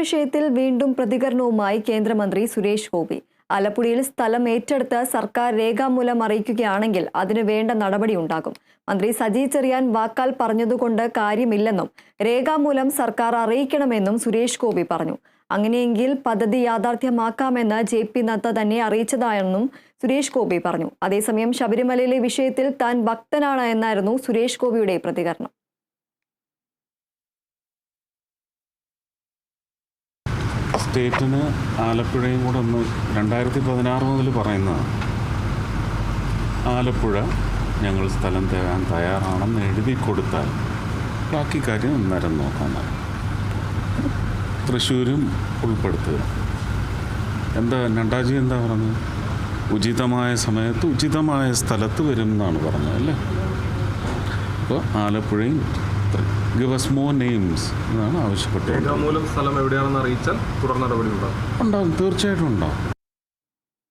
വിഷയത്തിൽ വീണ്ടും പ്രതികരണവുമായി കേന്ദ്രമന്ത്രി സുരേഷ് ഗോപി. ആലപ്പുഴയിൽ സ്ഥലം ഏറ്റെടുത്ത് സർക്കാർ രേഖാമൂലം അറിയിക്കുകയാണെങ്കിൽ അതിനു വേണ്ട നടപടി ഉണ്ടാകും. മന്ത്രി സജി ചെറിയാൻ വാക്കാൽ പറഞ്ഞതുകൊണ്ട് കാര്യമില്ലെന്നും രേഖാമൂലം സർക്കാർ അറിയിക്കണമെന്നും സുരേഷ് ഗോപി പറഞ്ഞു. അങ്ങനെയെങ്കിൽ പദ്ധതി യാഥാർത്ഥ്യമാക്കാമെന്ന് ജെ പി നദ്ദ തന്നെ അറിയിച്ചതായെന്നും സുരേഷ് ഗോപി പറഞ്ഞു. അതേസമയം ശബരിമലയിലെ വിഷയത്തിൽ താൻ ഭക്തനാണ് എന്നായിരുന്നു സുരേഷ് ഗോപിയുടെ പ്രതികരണം. സ്റ്റേറ്റിന് ആലപ്പുഴയും കൂടെ ഒന്ന് രണ്ടായിരത്തി പതിനാറ് മുതൽ പറയുന്നതാണ്. ആലപ്പുഴ ഞങ്ങൾ സ്ഥലം തരാൻ തയ്യാറാണെന്ന് എഴുതി കൊടുത്താൽ ബാക്കി കാര്യം അന്നേരം നോക്കാൻ തൃശ്ശൂരും ഉൾപ്പെടുത്തുക. എന്താ നണ്ടാജി എന്താ പറഞ്ഞത് ഉചിതമായ സമയത്ത് ഉചിതമായ സ്ഥലത്ത് വരും എന്നാണ് പറഞ്ഞത് അല്ലേ? അപ്പോൾ ആലപ്പുഴയും ഗിവസ് മോർ നെയിംസ് എന്നാണ് ആവശ്യപ്പെട്ടത്. രേഖാമൂലം സ്ഥലം എവിടെയാണെന്ന് അറിയിച്ചാൽ തുടർ നടപടി ഉണ്ടാകും ഉണ്ടാകും തീർച്ചയായിട്ടും ഉണ്ടാവും.